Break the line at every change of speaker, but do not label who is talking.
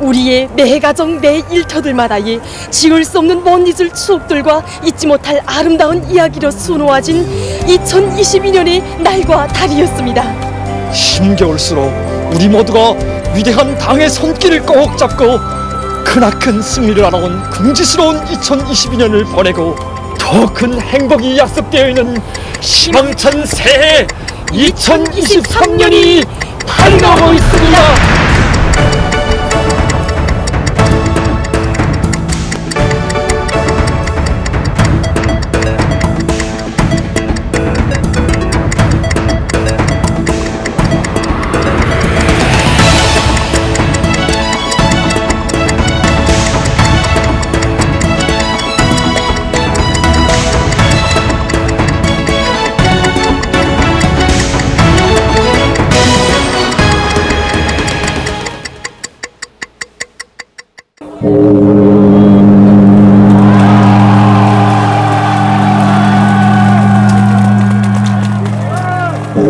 우리의 매 가정 매 일터들마다의 지울 수 없는 못 잊을 추억들과 잊지 못할 아름다운 이야기로 수놓아진 2022년의 날과 달이었습니다.
힘겨울수록 우리 모두가 위대한 당의 손길을 꼭 잡고 크나큰 승리를 알아온 긍지스러운 2022년을 보내고 더 큰 행복이 약속되어 있는 희망찬 새해 2023년이 다가오고 있습니다.